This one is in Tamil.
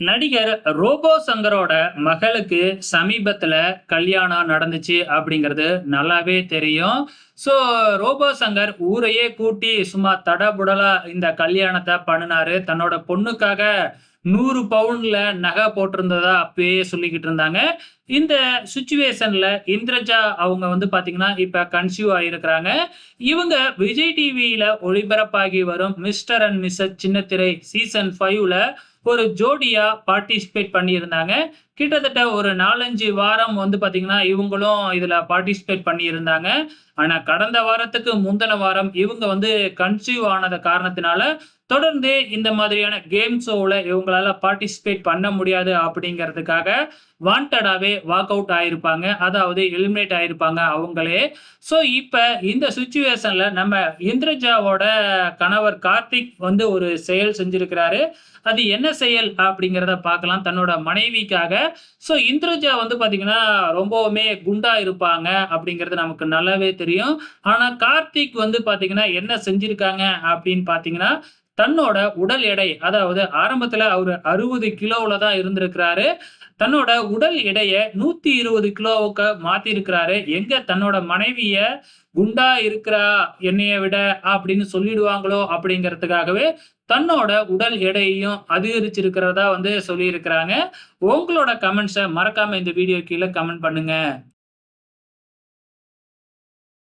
நடிகர் ரோபோ சங்கரோட மகளுக்கு சமீபத்துல கல்யாணம் நடந்துச்சு அப்படிங்கிறது நல்லாவே தெரியும். ஸோ ரோபோ சங்கர் ஊரையே கூட்டி சும்மா தடபுடலா இந்த கல்யாணத்தை பண்ணினாரு தன்னோட பொண்ணுக்காக நூறு பவுன்ல நகை போட்டிருந்ததா அப்பயே சொல்லிக்கிட்டு இருந்தாங்க. இந்த சுச்சுவேஷன்ல இந்திரஜா அவங்க வந்து பார்த்தீங்கன்னா, இப்ப கன்சியூவ் ஆயிருக்கிறாங்க. இவங்க விஜய் டிவியில ஒளிபரப்பாகி வரும் மிஸ்டர் அண்ட் மிஸ்ஸஸ் சின்னத்திரை சீசன் ஃபைவ்ல ஒரு ஜோடியா பார்ட்டிசிபேட் பண்ணியிருந்தாங்க. கிட்டத்தட்ட ஒரு 4, 5 வாரம் வந்து பார்த்தீங்கன்னா, இவங்களும் இதில் பார்ட்டிசிபேட் பண்ணியிருந்தாங்க. ஆனால் கடந்த வாரத்துக்கு முந்தின வாரம் இவங்க வந்து கன்சீவ் ஆனத காரணத்தினால, தொடர்ந்து இந்த மாதிரியான கேம் ஷோவில் இவங்களால பார்ட்டிசிபேட் பண்ண முடியாது அப்படிங்கிறதுக்காக, வாண்டடாகவே வாக் அவுட் ஆயிருப்பாங்க. அதாவது எலிமினேட் ஆயிருப்பாங்க அவங்களே. ஸோ இப்போ இந்த சுச்சுவேஷனில் நம்ம இந்திரஜாவோட கணவர் கார்த்திக் வந்து ஒரு செயல் செஞ்சிருக்கிறாரு. அது என்ன செயல் அப்படிங்கிறத பார்க்கலாம். தன்னோட மனைவிக்காக ஸோ இந்திரஜா வந்து பார்த்தீங்கன்னா, ரொம்பவுமே குண்டா இருப்பாங்க அப்படிங்கிறது நமக்கு நல்லாவே தெரியும். ஆனா கார்த்திக் வந்து பார்த்தீங்கன்னா, என்ன செஞ்சிருக்காங்க அப்படின்னு பார்த்தீங்கன்னா, தன்னோட உடல் எடை அதாவது ஆரம்பத்துல அவரு 60 கிலோவுல தான் இருந்திருக்கிறாரு. தன்னோட உடல் எடைய 120 கிலோவுக்கு மாத்திருக்கிறாரு எங்க தன்னோட மனைவிய குண்டா இருக்கிறா என்னைய விட அப்படின்னு சொல்லிடுவாங்களோ அப்படிங்கிறதுக்காகவே, தன்னோட உடல் எடையையும் அதிகரிச்சிருக்கிறதா வந்து சொல்லியிருக்கிறாங்க. உங்களோட கமெண்ட்ஸை மறக்காம இந்த வீடியோ கீழே கமெண்ட் பண்ணுங்க.